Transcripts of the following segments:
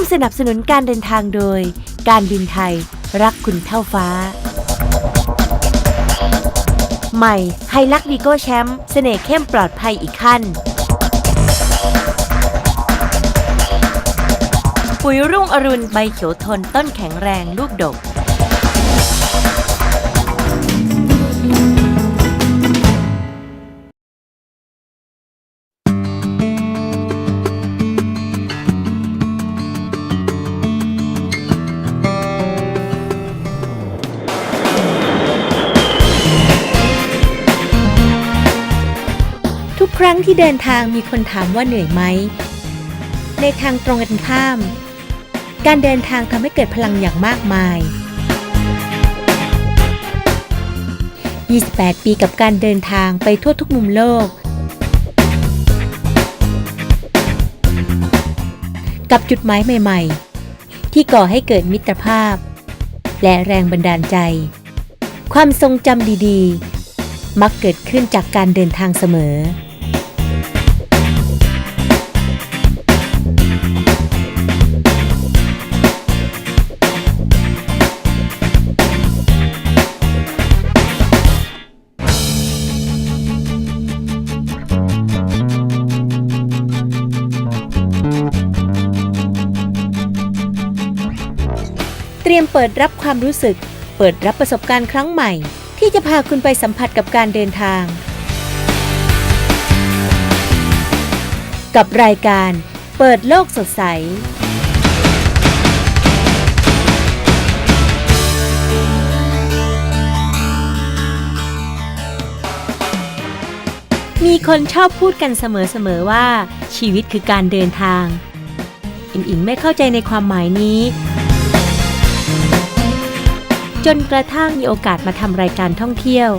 มสนับสนุนการเดินทางโดย การบินไทยรักคุณเท่าฟ้า ใหม่ไฮลักดีโก้แชมป์เสน่ห์เข้มปลอดภัยอีกขั้น ปุ๋ยรุ่งอรุณใบเขียวทนต้นแข็งแรงลูกดก ครั้งที่เดินทางมีคนถามว่าเหนื่อยไหม ในทางตรงกันข้าม การเดินทางทำให้เกิดพลังอย่างมากมาย 28 ปีกับการเดินทางไปทั่วทุกมุมโลก กับจุดหมายใหม่ ๆ ที่ก่อให้เกิดมิตรภาพ และแรงบันดาลใจ ความทรงจำดี ๆ มักเกิดขึ้นจากการเดินทางเสมอ ปิดรับความรู้สึก เปิดรับประสบการณ์ครั้งใหม่ ที่จะพาคุณไปสัมผัสกับการเดินทาง กับรายการเปิดโลกสดใสมีคนชอบพูดกันเสมอๆว่าชีวิตคือการเดินทาง อิงอิงไม่เข้าใจในความหมายนี้ จนกระทั่งมีโอกาสมาทำรายการท่องเที่ยว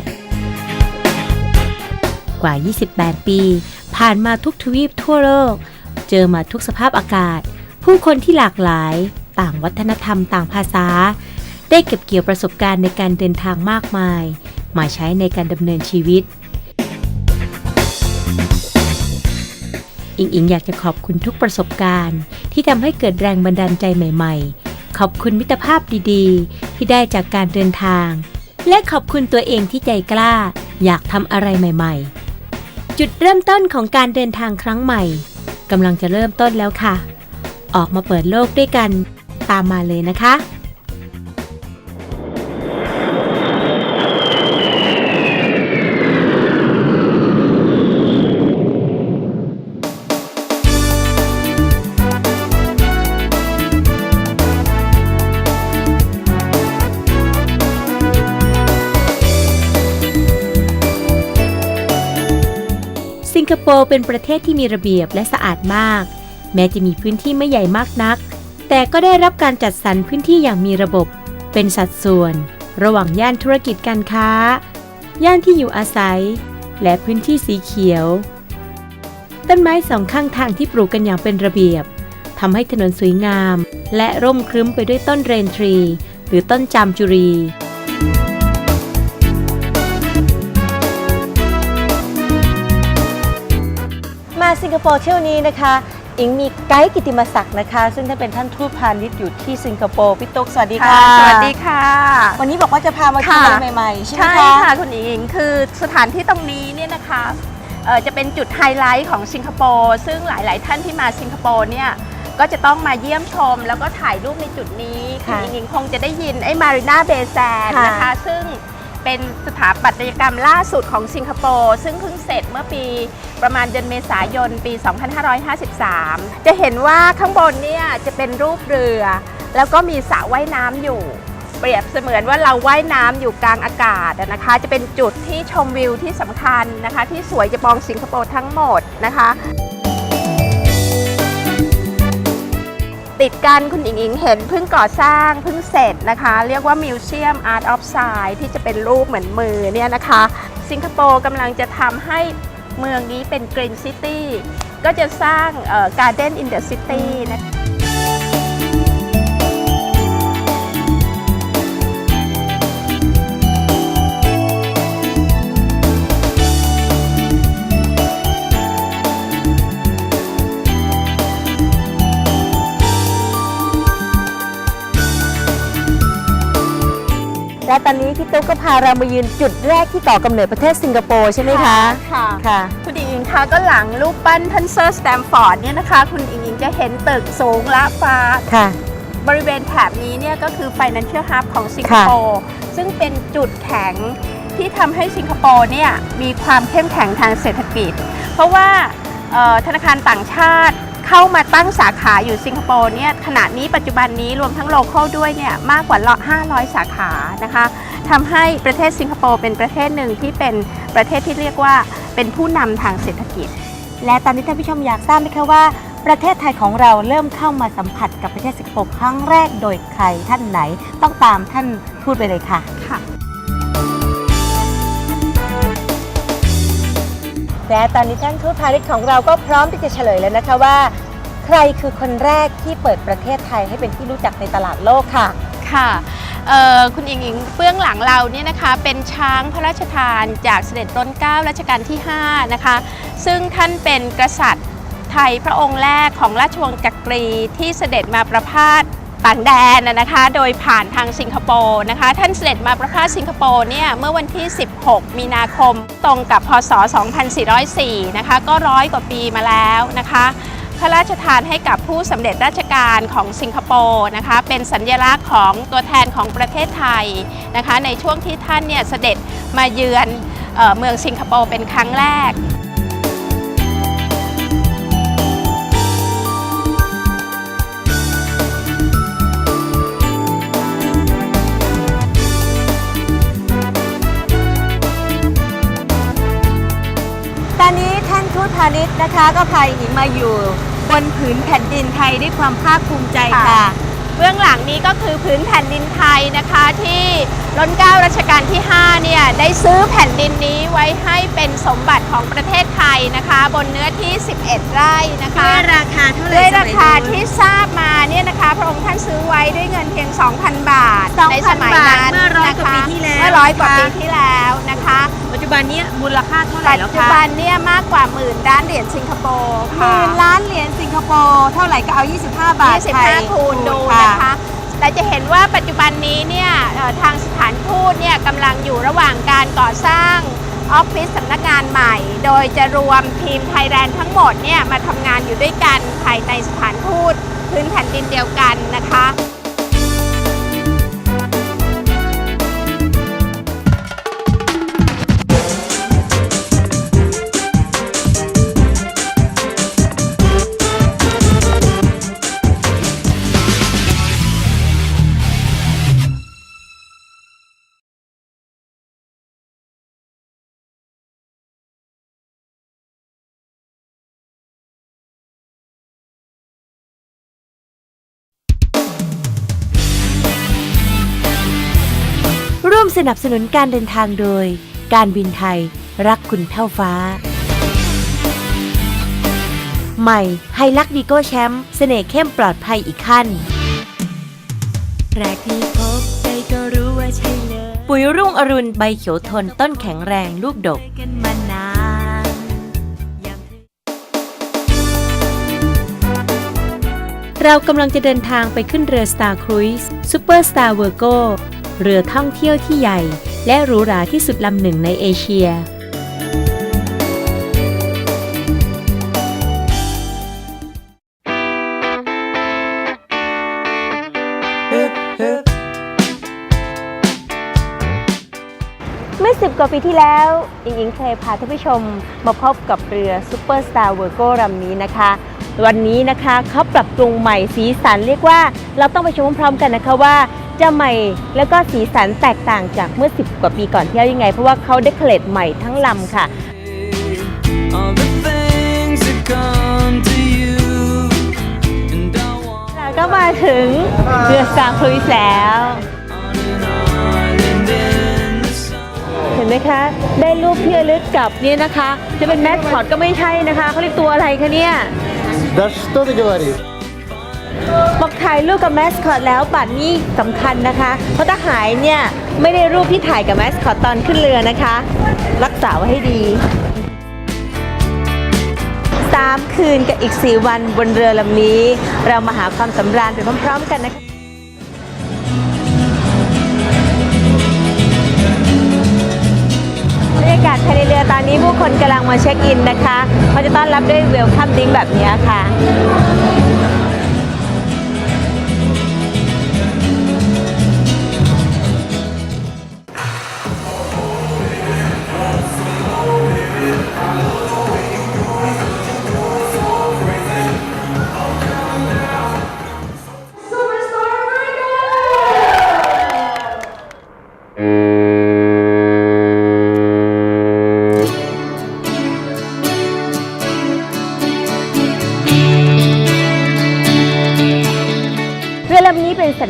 กว่า 28 ปี ผ่านมาทุกทวีปทั่วโลก เจอมาทุกสภาพอากาศ ผู้คนที่หลากหลาย ต่างวัฒนธรรมต่างภาษา ได้เก็บเกี่ยวประสบการณ์ในการเดินทางมากมาย มาใช้ในการดำเนินชีวิตอิงอิงอยากจะขอบคุณทุกประสบการณ์ ที่ทำให้เกิดแรงบันดาลใจใหม่ ๆ ขอบคุณมิตรภาพดีๆ ที่ได้จากการเดินทาง และขอบคุณตัวเองที่ใจกล้า อยากทำอะไรใหม่ ๆ จุดเริ่มต้นของการเดินทางครั้งใหม่กำลังจะเริ่มต้นแล้วค่ะ ออกมาเปิดโลกด้วยกัน ตามมาเลยนะคะ คโปร์เป็นประเทศที่มีระเบียบและสะอาดมาก แม้จะมีพื้นที่ไม่ใหญ่มากนัก แต่ก็ได้รับการจัดสรรพื้นที่อย่างมีระบบ เป็นสัดส่วน ระหว่างย่านธุรกิจการค้า ย่านที่อยู่อาศัย และพื้นที่สีเขียว ต้นไม้สองข้างทางที่ปลูกกันอย่างเป็นระเบียบทำให้ถนนสวยงาม และร่มครึ้มไปด้วยต้นเรนทรี หรือต้นจามจุรี สิงคโปร์เที่ยวนี้นะคะอิงมีไกด์กิติมศักดิ์นะคะ ซึ่งท่านเป็นท่านทูตพาณิชย์อยู่ที่สิงคโปร์พี่ตุ๊กสวัสดีค่ะ สวัสดีค่ะ วันนี้บอกว่าจะพามาเที่ยวค่ะอะไรใหม่ๆ ใช่ไหมใช่คะค่ะคุณอิงคือสถานที่ตรงนี้เนี่ยนะคะเอ่อจะเป็นจุดไฮไลท์ของสิงคโปร์ซึ่งหลายๆ ท่านที่มาสิงคโปร์เนี่ยก็จะต้องมาเยี่ยมชม แล้วก็ถ่ายรูปในจุดนี้คุณอิงอิงคงจะได้ยินไอ้มารีนาเบย์แซนนะคะ ซึ่ง เป็นสถาปัตยกรรมล่าสุดของสิงคโปร์ซึ่งเพิ่งเสร็จเมื่อปีประมาณเดือนเมษายนปี 2553 จะเห็นว่าข้างบนเนี่ยจะเป็นรูปเรือ แล้วก็มีสระว่ายน้ำอยู่ เปรียบเสมือนว่าเราว่ายน้ำอยู่กลางอากาศนะคะ จะเป็นจุดที่ชมวิวที่สำคัญนะคะ ที่สวยจะมองสิงคโปร์ทั้งหมดนะคะ ติดกันคุณอิงอิงเห็นเพิ่งก่อสร้างเพิ่งเสร็จนะคะ เรียกว่ามิวเซียมอาร์ตออฟไซด์ที่จะเป็นรูปเหมือนมือเนี่ยนะคะ สิงคโปร์กำลังจะทำให้เมืองนี้เป็นกรีนซิตี้ก็จะสร้างเอ่อ Garden in the City นะคะ และตอนนี้พี่ตุ๊กก็พาเรามายืนจุดแรกที่ก่อกำเนิดประเทศสิงคโปร์ใช่ไหมคะ ค่ะค่ะ คุณอิงอิงคะก็หลังรูปปั้นท่านเซอร์สแตมฟอร์ดเนี่ยนะคะ คุณอิงอิงจะเห็นตึกสูงละฟ้า ค่ะ บริเวณแถบนี้เนี่ยก็คือ Financial Hub ของสิงคโปร์ซึ่งเป็นจุดแข็งที่ทำให้สิงคโปร์เนี่ยมีความเข้มแข็งทางเศรษฐกิจ เพราะว่าเอ่อธนาคารต่างชาติ เข้ามาตั้งสาขาอยู่สิงคโปร์เนี่ยขณะนี้ปัจจุบันนี้รวมทั้งโลเคอลด้วยเนี่ยมากกว่า 500 สาขานะคะทำให้ประเทศสิงคโปร์เป็นประเทศหนึ่งที่เป็นประเทศที่เรียกว่าเป็นผู้นำทางเศรษฐกิจ และตอนนี้ท่านผู้ชมอยากทราบไหมคะว่าประเทศไทยของเราเริ่มเข้ามาสัมผัสกับประเทศสิงคโปร์ครั้งแรกโดยใครท่านไหน ต้องตามท่านพูดไปเลยค่ะค่ะ และตอนนี้ท่านทูตพาณิชย์ของเราก็พร้อมที่จะเฉลยแล้วนะคะว่า ใครคือคนแรกที่เปิดประเทศไทยให้เป็นที่รู้จักในตลาดโลกค่ะ ค่ะเอ่อคุณอิงอิงเบื้องหลังเราเนี่ยนะคะเป็นช้างพระราชทานจากเสด็จต้นเกล้ารัชกาลที่ 5 นะคะ ซึ่งท่านเป็นกษัตริย์ไทยพระองค์แรกของราชวงศ์จักรีที่เสด็จมาประพาส ต่างแดนนะคะ โดยผ่านทางสิงคโปร์นะคะ ท่านเสด็จมาประพาสสิงคโปร์เนี่ยเมื่อวันที่ 16 มีนาคมตรงกับพศ 2404 นะคะ ก็ร้อยกว่าปีมาแล้วนะคะ พระราชทานให้กับผู้สำเร็จราชการของสิงคโปร์นะคะ เป็นสัญลักษณ์ของตัวแทนของประเทศไทยนะคะ ในช่วงที่ท่านเนี่ยเสด็จมาเยือนเออเมืองสิงคโปร์เป็นครั้งแรกานทูตพาณิชย์นะคะ ก็พาหญิงมาอยู่บนผืนแผ่นดินไทยด้วยความภาคภูมิใจค่ะ ค่ะ เบื้องหลังนี้ก็คือพื้นแผ่นดินไทยนะคะที่รัชเกล้ารัชกาลที่ 5 เนี่ย ได้ซื้อแผ่นดินนี้ไว้ให้เป็นสมบัติของประเทศไทยนะคะ บนเนื้อที่ 11 ไร่นะคะ ด้วยราคาเท่าไหร่ด้วยราคาสมัยนู้นที่ทราบมาเนี่ยนะคะ พระองค์ท่านซื้อไว้ด้วยเงินเพียง 2,000 บาท2,000ในสมัยนั้นบาทเมื่อร้อยนะกว่าคะปีที่แล้วเมื่อร้อยกว่านะคะปีที่แล้ วนะคะปัจจุบันนี้มูลค่าเท่าไหร่ปัจแล้วจุคะ บันเนี่ยมากกว่าหมื่นด้านเหรียญสิงคโปร์หค่ะมื่นล้านเหรียญสิงคโปร์เท่าไหร่ก็เอา 25 บาทไทย25คูณดูนะคะ แต่จะเห็นว่าปัจจุบันนี้เนี่ยเอ่อทางสถานทูตเนี่ยกำลังอยู่ระหว่างการก่อสร้างออฟฟิศสำนักงานใหม่ โดยจะรวมทีมไทยแลนด์ทั้งหมดเนี่ยมาทำงานอยู่ด้วยกันภายในสถานทูตพื้นแผ่นดินเดียวกันนะคะ วมสนับสนุนการเดินทางโดย การบินไทยรักคุณเท่าฟ้า ใหม่ไฮลักดีโก้แชมป์เสน่ห์เข้มปลอดภัยอีกขั้น แรกที่พบใจก็รู้ว่าใช่เลยปุ๋ยรุ่งอรุณใบเขียวทนต้นแข็งแรงลูกดก กันมานานเรากำลังจะเดินทางไปขึ้นเรือ Star Cruise Super Star Virgo เรือท่องเที่ยวที่ใหญ่ และหรูหราที่สุดลำหนึ่งในเอเชีย เมื่อ 10 กว่าปีที่แล้ว อิงอิงเคยพาท่านผู้ชมมาพบกับเรือ Super Star Virgo ลำนี้นะคะ วันนี้นะคะเขาปรับปรุงใหม่สีสันเรียกว่าเราต้องไปชมพร้อมๆกันนะคะว่า จะใหม่แล้วก็สีสันแตกต่างจากเมื่อ 10 กว่าปีก่อนที่แล้วยังไง เพราะว่าเขาเดคอเรทใหม่ทั้งลำค่ะ all the things that come to you. And I want เราก็มาถึงเรือ Star Cruise แล้ว on an island in the sun. เห็นไหมคะ ได้รูปที่ระลึกกับเนี่ยนะคะ จะเป็นแมสคอตก็ไม่ใช่นะคะเขาเรียกตัวอะไรคะเนี่ย Да что ты говоришь? บอกถ่ายรูปกับแมสคอตแล้วบัตรนี่สำคัญนะคะ เพราะถ้าหายเนี่ยไม่ได้รูปที่ถ่ายกับแมสคอตตอนขึ้นเรือนะคะ รักษาไว้ให้ดีสามคืนกับอีก 4 วันบนเรือลำนี้ เรามาหาความสำราญไปพร้อมๆกันนะคะบรรยากาศภายในเรือตอนนี้ผู้คนกำลังมาเช็คอินนะคะเขาจะต้อนรับด้วยเวลคัมดิ้งแบบนี้ค่ะ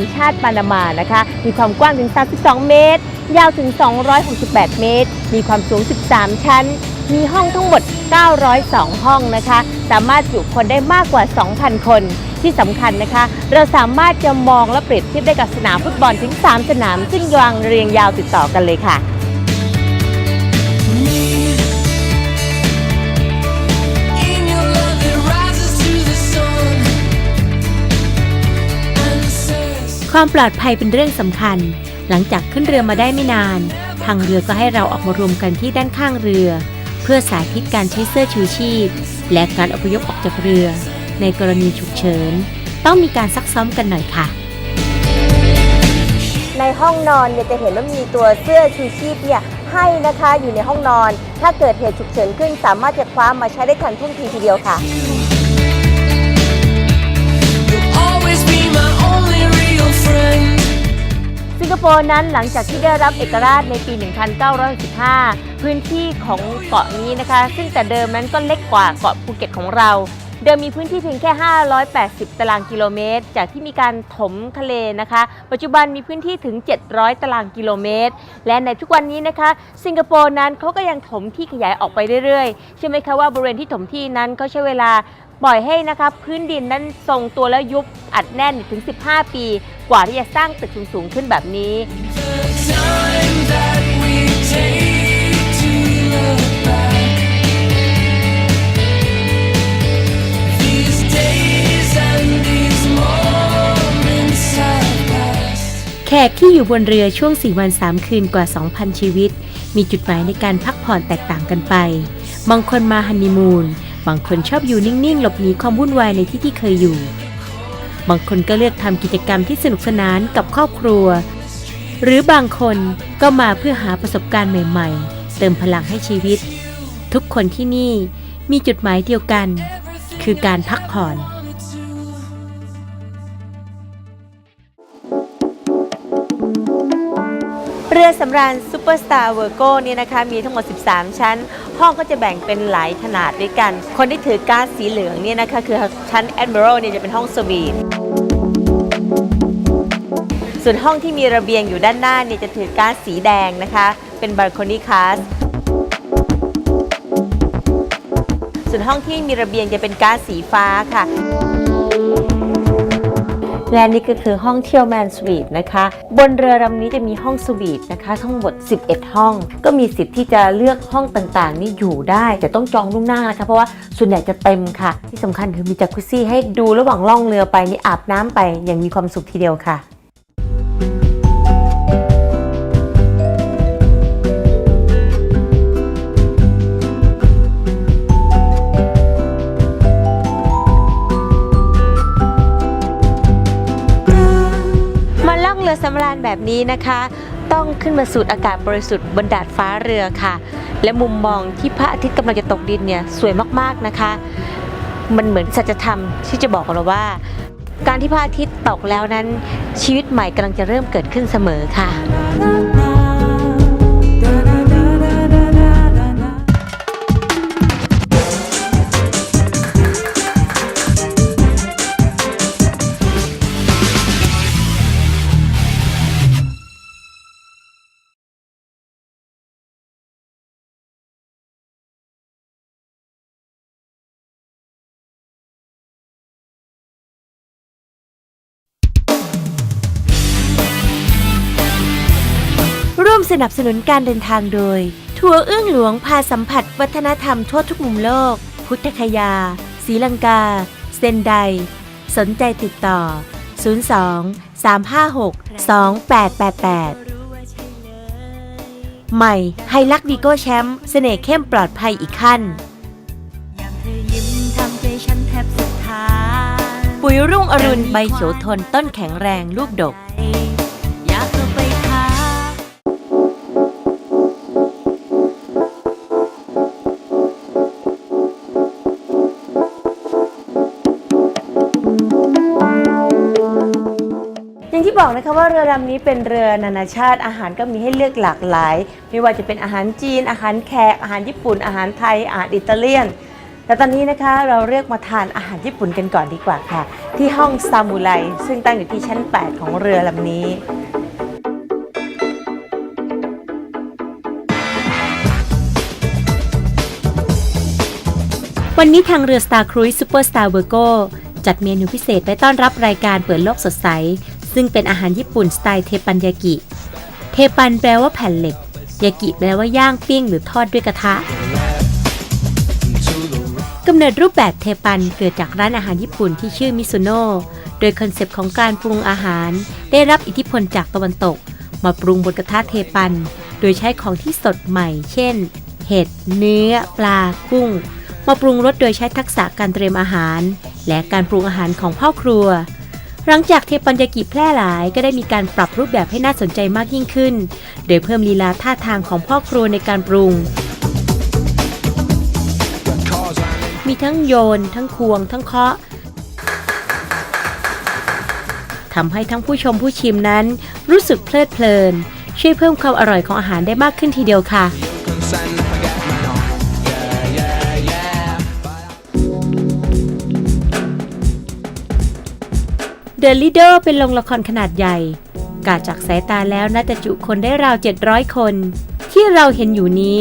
ญชาติปานามานะคะ มีความกว้างถึง 32 เมตร ยาวถึง 268 เมตร มีความสูง 13 ชั้น มีห้องทั้งหมด 902 ห้องนะคะ สามารถจุคนได้มากกว่า 2,000 คน ที่สำคัญนะคะ เราสามารถจะมองและเปรียบเทียบได้กับสนามฟุตบอลถึง 3 สนาม ซึ่งวางเรียงยาวติดต่อกันเลยค่ะ ความปลอดภัยเป็นเรื่องสำคัญ หลังจากขึ้นเรือมาได้ไม่นาน ทางเรือก็ให้เราออกมารวมกันที่ด้านข้างเรือ เพื่อสาธิตการใช้เสื้อชูชีพ และการอพยพออกจากเรือ ในกรณีฉุกเฉิน ต้องมีการซักซ้อมกันหน่อยค่ะ ในห้องนอนเนี่ยจะเห็นว่ามีตัวเสื้อชูชีพเนี่ยให้นะคะอยู่ในห้องนอน ถ้าเกิดเหตุฉุกเฉินขึ้น สามารถจะคว้ามาใช้ได้ทันท่วงทีทีเดียวค่ะ สิงคโปร์นั้นหลังจากที่ได้รับเอกราชในปี 1915พื้นที่ของเกาะนี้นะคะ ซึ่งแต่เดิมนั้นก็เล็กกว่าเกาะภูเก็ตของเรา เดิมมีพื้นที่เพียงแค่ 580 ตารางกิโลเมตร จากที่มีการถมทะเลนะคะ ปัจจุบันมีพื้นที่ถึง 700 ตารางกิโลเมตร และในทุกวันนี้นะคะ สิงคโปร์นั้นเขาก็ยังถมที่ขยายออกไปเรื่อยๆใช่ไหมคะว่าบริเวณที่ถมที่นั้นเขาใช้เวลาปล่อยให้นะคะพื้นดินนั้นทรงตัวแล้วยุบอัดแน่นถึง 15 ปี กว่าที่จะสร้างตึกสูงๆขึ้นแบบนี้ แขกที่อยู่บนเรือช่วง 4 วัน 3 คืนกว่า 2,000 ชีวิต มีจุดหมายในการพักผ่อนแตกต่างกันไป บางคนมาฮันนีมูน บางคนชอบอยู่นิ่ง ๆ หลบหนีความวุ่นวายในที่ที่เคยอยู่ บางคนก็เลือกทำกิจกรรมที่สนุกสนานกับครอบครัว หรือบางคนก็มาเพื่อหาประสบการณ์ใหม่ ๆ เติมพลังให้ชีวิต ทุกคนที่นี่มีจุดหมายเดียวกัน คือการพักผ่อนเรือสำราญซูเปอร์สตาร์เวอร์โกเนี่ยนะคะ มีทั้งหมด 13 ชั้น ห้องก็จะแบ่งเป็นหลายขนาดด้วยกัน คนที่ถือก๊าซสีเหลืองเนี่ยนะคะ คือชั้นแอดมิ a l เนี่ยจะเป็นห้องสวีท ส่วนห้องที่มีระเบียงอยู่ด้านหน้าเนี่ยจะถือกาซสีแดงนะคะ เป็นบ a ลคนี่คาสส่วนห้องที่มีระเบียงจะเป็นก๊าซสีฟ้าค่ะ และนี่ก็คือห้องเที่ยวแมนสวีทนะคะ บนเรือลำนี้จะมีห้องสวีทนะคะ ทั้งหมด 11 ห้อง ก็มีสิทธิ์ที่จะเลือกห้องต่างๆ นี่อยู่ได้ แต่ต้องจองล่วงหน้านะคะ เพราะว่าส่วนใหญ่จะเต็มค่ะ ที่สำคัญคือมีจักรุซี่ให้ดูระหว่างล่องเรือไปนี่อาบน้ำไปอย่างมีความสุขทีเดียวค่ะ รือสำราญแบบนี้นะคะ ต้องขึ้นมาสูดอากาศบริสุทธิ์บนดาดฟ้าเรือค่ะ และมุมมองที่พระอาทิตย์กำลังจะตกดินเนี่ยสวยมากๆนะคะ มันเหมือนสัจธรรมที่จะบอกเราว่า การที่พระอาทิตย์ตกแล้วนั้นชีวิตใหม่กำลังจะเริ่มเกิดขึ้นเสมอค่ะ มสนับสนุนการเดินทางโดย ทัวร์เอื้องหลวงพาสัมผัสวัฒนธรรมทั่วทุกมุมโลก พุทธคยาศรีลังกา เซนได สนใจติดต่อ 02 356 2888ใหม่ไฮลักวีโก้แชมป์เสน่ห์เข้มปลอดภัยอีกขั้นยามเธอยิ้มทำใจฉันแทบสุดทางปุ๋ยรุ่งอรุณใบเขียวทนต้นแข็งแรงลูกดก บอกนะคะว่าเรือลำนี้เป็นเรือนานาชาติอาหารก็มีให้เลือกหลากหลาย ไม่ว่าจะเป็นอาหารจีน อาหารแขก อาหารญี่ปุ่น อาหารไทย อาหารอิตาเลียน แต่ตอนนี้นะคะเราเรียกมาทานอาหารญี่ปุ่นกันก่อนดีกว่าค่ะ ที่ห้องซามูไรซึ่งตั้งอยู่ที่ชั้น 8 ของเรือลำนี้วันนี้ทางเรือ Star Cruise Super Star Virgo จัดเมนูพิเศษไว้ต้อนรับรายการเปิดโลกสดใส ซึ่งเป็นอาหารญี่ปุ่นสไตล์เทปันยากิ เทปันแปลว่าแผ่นเหล็ก ยากิแปลว่าย่างปิ้งหรือทอดด้วยกระทะกำเนิดรูปแบบเทปันเกิดจากร้านอาหารญี่ปุ่นที่ชื่อมิซุโน่โดยคอนเซปต์ของการปรุงอาหาร ได้รับอิทธิพลจากตะวันตก มาปรุงบนกระทะเทปัน โดยใช้ของที่สดใหม่ เช่น เห็ด เนื้อ ปลา กุ้ง มาปรุงรสโดยใช้ทักษะการเตรียมอาหาร และการปรุงอาหารของพ่อครัว หลังจากเทปันยากิแพร่หลายก็ได้มีการปรับรูปแบบให้น่าสนใจมากยิ่งขึ้น โดยเพิ่มลีลาท่าทางของพ่อครัวในการปรุง มีทั้งโยน ทั้งควง ทั้งเคาะทำให้ทั้งผู้ชมผู้ชิมนั้น รู้สึกเพลิดเพลิน ช่วยเพิ่มความอร่อยของอาหารได้มากขึ้นทีเดียวค่ะ เดอะลีเดอร์เป็นโรงละครขนาดใหญ่ กาจากสายตาแล้วน่าจะจุคนได้ราว 700 คน ที่เราเห็นอยู่นี้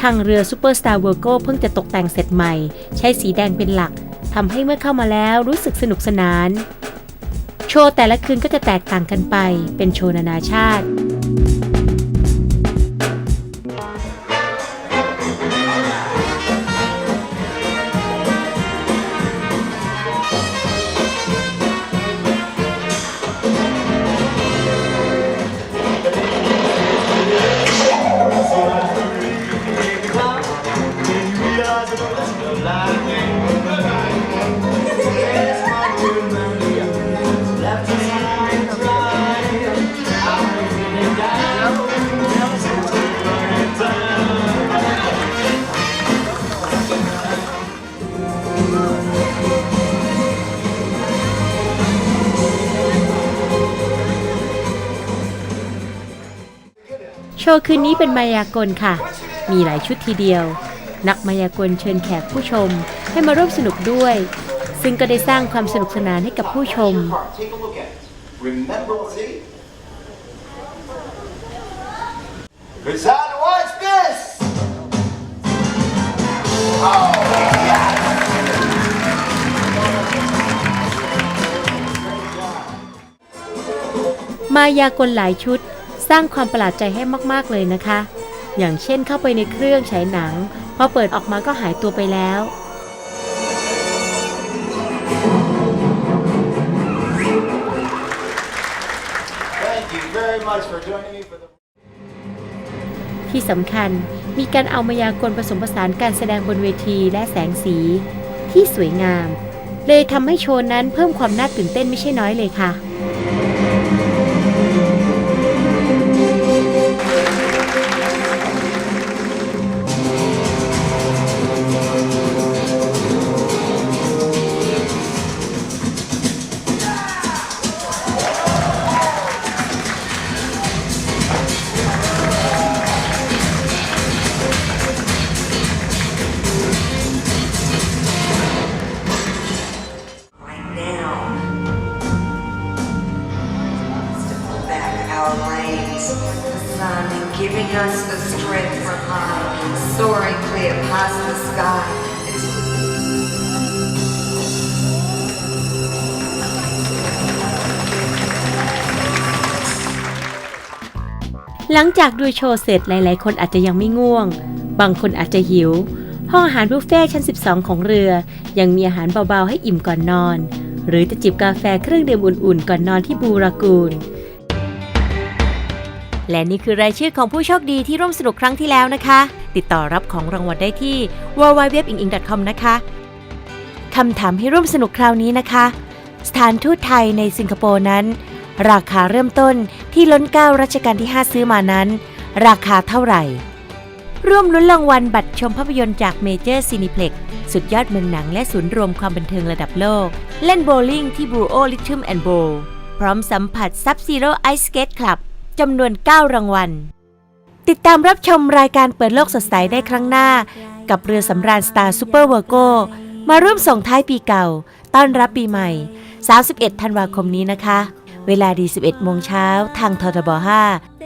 ทางเรือซูเปอร์สตาร์เวอร์โกเพิ่งจะตกแต่งเสร็จใหม่ ใช้สีแดงเป็นหลักทำให้เมื่อเข้ามาแล้วรู้สึกสนุกสนาน โชว์แต่ละคืนก็จะแตกต่างกันไป เป็นโชว์นานาชาติ ว์คืนนี้เป็นมายากลค่ะ มีหลายชุดทีเดียว นักมายากลเชิญแขกผู้ชมให้มาร่วมสนุกด้วย ซึ่งก็ได้สร้างความสนุกสนานให้กับผู้ชม Take a look at it. Remember, see? Cause I watch this. มายากลหลายชุด สร้างความประหลาดใจให้มากๆเลยนะคะ อย่างเช่นเข้าไปในเครื่องฉายหนัง พอเปิดออกมาก็หายตัวไปแล้ว Thank you very much for joining me for the. ที่สำคัญมีการเอามายากลผสมผสานการแสดงบนเวทีและแสงสี ที่สวยงาม เลยทำให้โชว์นั้นเพิ่มความน่าตื่นเต้นไม่ใช่น้อยเลยค่ะ ลังจากดูโชว์เสร็จหลาย ๆ คนอาจจะยังไม่ง่วง บางคนอาจจะหิว ห้องอาหารบุฟเฟ่ชั้น 12 ของเรือ ยังมีอาหารเบา ๆ ให้อิ่มก่อนนอน หรือจะจิบกาแฟเครื่องดื่มอุ่น ๆ ก่อนนอนที่บูรากูนและนี่คือรายชื่อของผู้โชคดีที่ร่วมสนุกครั้งที่แล้วนะคะ ติดต่อรับของรางวัลได้ที่ www.inging.com นะคะคำถามให้ร่วมสนุกคราวนี้นะคะ สถานทูตไทยในสิงคโปร์นั้น ราคาเริ่มต้นที่ล้นเก้ารัชกาลที่ 5 ซื้อมานั้น ราคาเท่าไหร่ ร่วมลุ้นรางวัลบัตรชมภาพยนตร์จากเมเจอร์ซีนิเพล็กสุดยอดเมืองหนังและศูนย์รวมความบันเทิงระดับโลก เล่นโบว์ลิ่งที่บรูโอลิทึมแอนด์โบพร้อมสัมผัสซับซีโร่ไอสเกตคลับจำนวน 9 รางวัล ติดตามรับชมรายการเปิดโลกสดใสได้ครั้งหน้า กับเรือสำราญสตาร์ซูเปอร์เวอร์โกมาร่วมส่งท้ายปีเก่า ต้อนรับปีใหม่ 31 ธันวาคมนี้นะคะ เวลาดี 11 โมงเช้าทางททบ 5